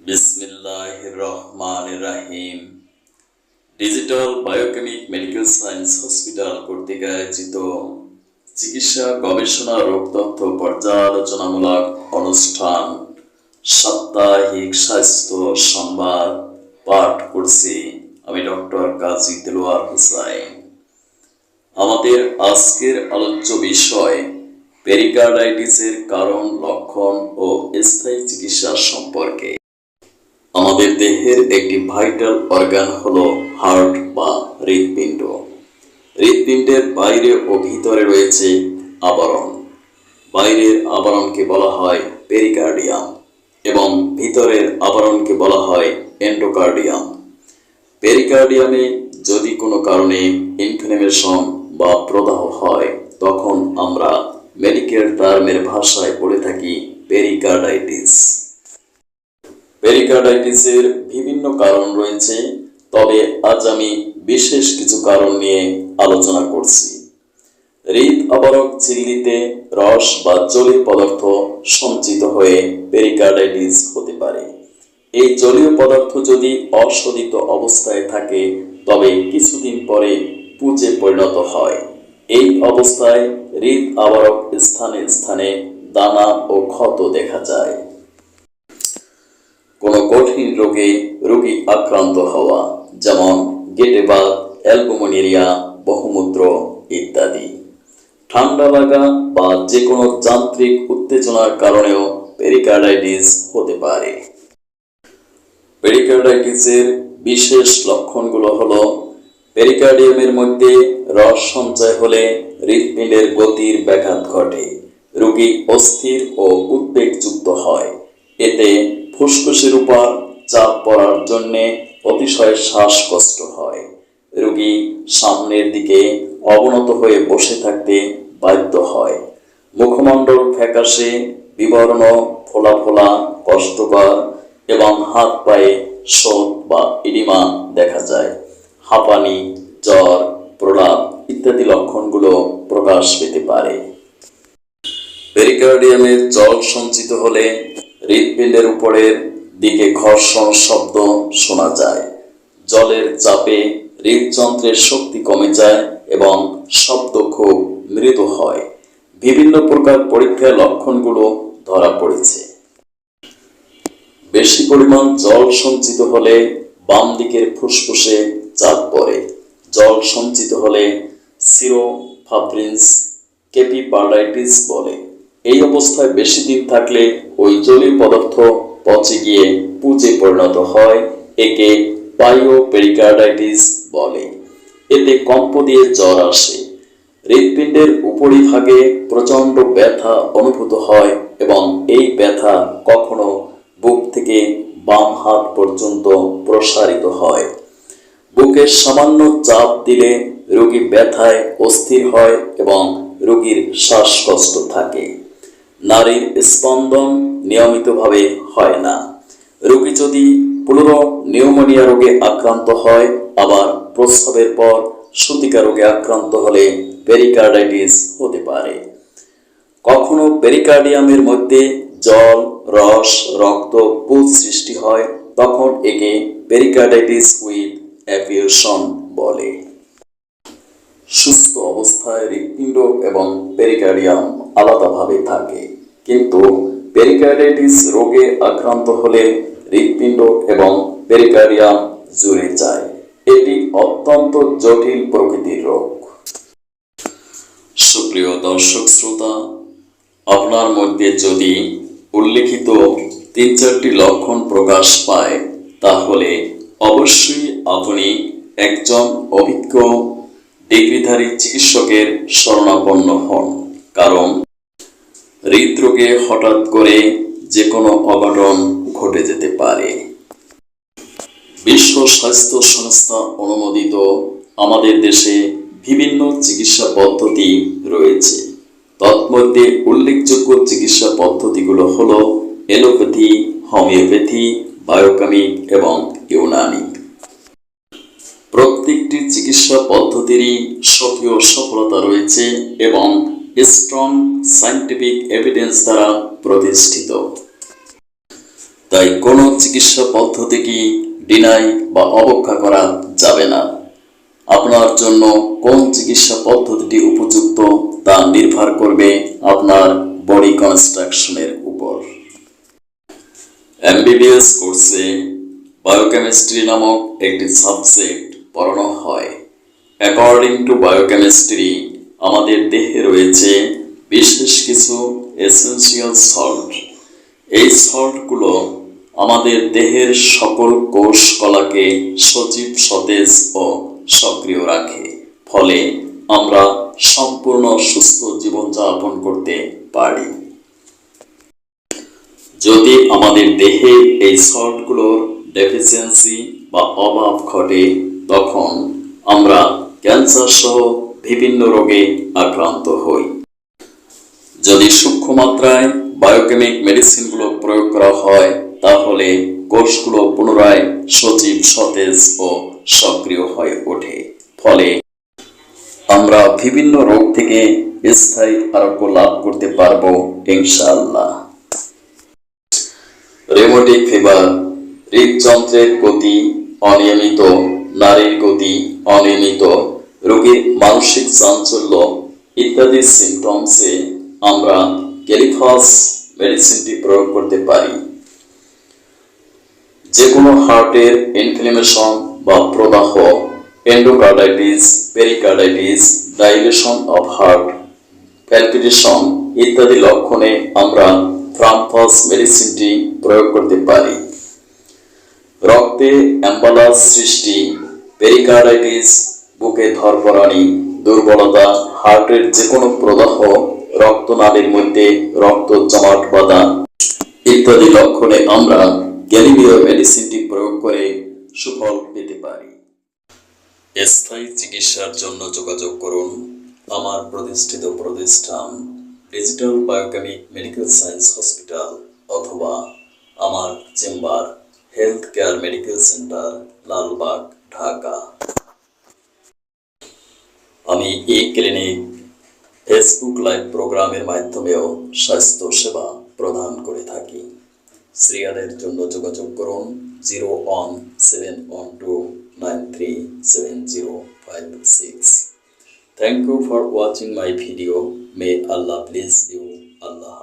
বিসমিল্লাহ রহমান রাহিম digital biochemic medical science hospital কর্তৃক আয়োজিত চিকিৎসা, গবেষণা, রোগ তথ্য পর্যালোচনামূলক অনুষ্ঠান সাপ্তাহিক স্বাস্থ্য সংবাদ পাঠ করছি আমি ডক্টর কাজী দেলোয়ার হুসাইন। আমাদের আজকের আলোচ্য বিষয় পেরিকার্ডাইটিসের কারণ, লক্ষণ ও স্থায়ী চিকিৎসা সম্পর্কে। আমাদের দেহের একটি ভাইটাল অর্গান হলো হার্ট বা হৃৎপিণ্ড। হৃৎপিণ্ডের বাইরে ও ভিতরে রয়েছে আবরণ। বাইরের আবরণকে বলা হয় পেরিকার্ডিয়াম এবং ভিতরের আবরণকে বলা হয় এন্ডোকার্ডিয়াম। পেরিকার্ডিয়ামে যদি কোনো কারণে ইনফ্লেমেশন বা প্রদাহ হয়, তখন আমরা মেডিকেল টার্মের ভাষায় বলে থাকি পেরিকার্ডাইটিস। পেরিকার্ডাইটিসের বিভিন্ন কারণ রয়েছে, তবে আজ আমি বিশেষ কিছু কারণ নিয়ে আলোচনা করছি। হৃদ আবরক ঝিল্লিতে রস বা জলীয় পদার্থ সঞ্চিত হয়ে পেরিকার্ডাইটিস হতে পারে। এই জলীয় পদার্থ যদি অশোধিত অবস্থায় থাকে, তবে কিছুদিন পরে পুজে পরিণত হয়। এই অবস্থায় হৃদ আবরক স্থানে স্থানে দানা ও ক্ষত দেখা যায়। কোনো কঠিন রোগে, রোগী আক্রান্ত হওয়া, যেমন গেটেবাগ অ্যালবুমিনিরিয়া বহুমূত্র ইত্যাদি। ঠান্ডা লাগা বা যে কোনো যান্ত্রিক উত্তেজনার কারণেও পেরিকার্ডাইটিস হতে পারে। পেরিকার্ডাইটিসের বিশেষ লক্ষণগুলো হলো, পেরিকার্ডিয়ামের মধ্যে রস সঞ্চয় হলে হৃৎপিণ্ডের গতির ব্যাঘাত ঘটে, রোগী অস্থির ও উদ্বেগযুক্ত হয়। এতে ফুসফুসের উপর চাপ পড়ার জন্যে অতিশয় শ্বাসকষ্ট হয়। রোগী সামনের দিকে অবনত হয়ে বসে থাকতে বাধ্য হয়। মুখমণ্ডল ফ্যাকাশে, বিবর্ণ, ফোলা ফোলা, কষ্টকর এবং হাত পায়ে শোধ বা ইডিমা দেখা যায়। হাঁপানি, জ্বর, প্রলাপ ইত্যাদি লক্ষণগুলো প্রকাশ পেতে পারে। পেরিকার্ডিয়ামে জল সঞ্চিত হলে হৃৎপিণ্ডের উপরের দিকে ঘর্ষণ শব্দ শোনা যায়। জলের চাপে হৃদযন্ত্রের শক্তি কমে যায় এবং শব্দ খুব মৃদু হয়। বিভিন্ন প্রকার পরীক্ষায় লক্ষণগুলো ধরা পড়েছে। বেশি পরিমাণ জল সঞ্চিত হলে বাম দিকের ফুসফুসে চাপ পড়ে। জল সঞ্চিত হলে সিরো সিরোফাব্রিন্স কেপিপার্ডাইটিস বলে। এই অবস্থায় বেশি দিন থাকলে ওই জলীয় পদার্থ পচে গিয়ে পুজে পরিণত হয়, একে পাইওপেরিকার্ডাইটিস বলে। এতে কম্প দিয়ে জ্বর আসে। হৃৎপিণ্ডের উপরিভাগে প্রচণ্ড ব্যথা অনুভূত হয় এবং এই ব্যথা কখনো বুক থেকে বাম হাত পর্যন্ত প্রসারিত হয়। বুকের সামান্য চাপ দিলে রোগী ব্যথায় অস্থির হয় এবং রোগীর শ্বাসকষ্ট থাকে। নারীর স্পন্দন নিয়মিতভাবে হয় না। রোগী যদি পুনর নিউমোনিয়া রোগে আক্রান্ত হয়, আবার প্রস্রাবের পর সতিকা রোগে আক্রান্ত হলে পেরিকার্ডাইটিস হতে পারে। কখনো পেরিকার্ডিয়ামের মধ্যে জল, রস, রক্ত, পুজ সৃষ্টি হয়, তখন একে পেরিকার্ডাইটিস উইথ অ্যাভিয়েশন বলে। সুস্থ অবস্থায় হৃৎপিণ্ড এবং পেরিকার্ডিয়াম আলাদাভাবে থাকে। কিন্তু পেরিকার্ডাইটিস রোগে আক্রান্ত হলে হৃৎপিণ্ড এবং পেরিকার্ডিয়াম জুড়ে যায়। এটি অত্যন্ত জটিল প্রকৃতির রোগ। সুপ্রিয় দর্শক শ্রোতা, আপনার মধ্যে যদি উল্লেখিত তিন চারটি লক্ষণ প্রকাশ পায়, তাহলে অবশ্যই আপনি একজন অভিজ্ঞ ডিগ্রিধারী চিকিৎসকের শরণাপন্ন হন, কারণ হৃদরোগে হঠাৎ করে যে কোনো অঘটন ঘটে যেতে পারে। বিশ্ব স্বাস্থ্য সংস্থা অনুমোদিত আমাদের দেশে বিভিন্ন চিকিৎসা পদ্ধতি রয়েছে। তৎমধ্যে উল্লেখযোগ্য চিকিৎসা পদ্ধতিগুলো হলো এলোপ্যাথি হোমিওপ্যাথি, বায়োকেমিক এবং ইউনানি। প্রত্যেকটি চিকিৎসা পদ্ধতিরই স্বকীয় সফলতা রয়েছে এবং স্ট্রং সায়েন্টিফিক এভিডেন্স দ্বারা প্রতিষ্ঠিত। তাই কোনো চিকিৎসা পদ্ধতিকে ডিনাই বা অবজ্ঞা করা যাবে না। আপনার জন্য কোন চিকিৎসা পদ্ধতিটি উপযুক্ত তা নির্ভর করবে আপনার বডি কনস্ট্রাকশনের উপর। এমবিবিএস কোর্সে বায়োকেমিস্ট্রি নামক একটি সাবজেক্ট পড়ানো হয়। অ্যাকর্ডিং টু বায়োকেমিস্ট্রি আমাদের দেহে রয়েছে বিশেষ কিছু এসেন্সিয়াল সল্ট এই সল্টগুলো আমাদের দেহের সকল কোষ কলাকে সজীব, সতেজ ও সক্রিয় রাখে। ফলে আমরা সম্পূর্ণ সুস্থ জীবনযাপন করতে পারি। যদি আমাদের দেহে এই সল্টগুলোর ডেফিসিয়েন্সি বা অভাব ঘটে তখন আমরা ক্যান্সার সহ বিভিন্ন রোগে আক্রান্ত হই। যদি সূক্ষ্ম মাত্রায় বায়োকেমিক মেডিসিনগুলো প্রয়োগ করা হয়, তাহলে কোষগুলো পুনরায় সজীব, সতেজ ও সক্রিয় হয়ে ওঠে। ফলে আমরা বিভিন্ন রোগ থেকে স্থায়ী আরোগ্য লাভ করতে পারব, ইনশাআল্লাহ। রেমোটিক ফিভার হৃদযন্ত্রের গতি অনিয়মিত নারীর গতি অনিয়মিত, রোগীর মানসিক চাঞ্চল্য ইত্যাদি সিমটমসে আমরা ক্যালিফাস মেডিসিনটি প্রয়োগ করতে পারি। যে কোনো হার্টের ইনফ্লেমেশন বা প্রদাহ endocarditis pericarditis dilation of heart palpitation ইত্যাদি লক্ষণে আমরা ফ্রামফাস মেডিসিনটি প্রয়োগ করতে পারি। রক্তে অ্যাম্বালাস সৃষ্টি পেরিকার্ডাইটিস বুকে ধরপরানি দুর্বলতা, হার্টের যে কোনো প্রদাহ, রক্তনালীর মধ্যে রক্ত জমাট বাঁধা ইত্যাদি লক্ষণে আমরা গ্যালিলিও মেডিসিনটি প্রয়োগ করে সুফল পেতে পারি। স্থায়ী চিকিৎসার জন্য যোগাযোগ করুন আমার প্রতিষ্ঠিত প্রতিষ্ঠান digital biochemic medical science hospital অথবা আমার chamber health care medical centre, Lalbagh. Dhaka. আমি এই ক্লিনিক, ফেসবুক লাইভ প্রোগ্রামের মাধ্যমেও স্বাস্থ্য সেবা প্রদান করে থাকি। সিরিয়ালের জন্য যোগাযোগ করুন zero one seven one two nine three seven zero five six. Thank you for watching my video may Allah bless you Allah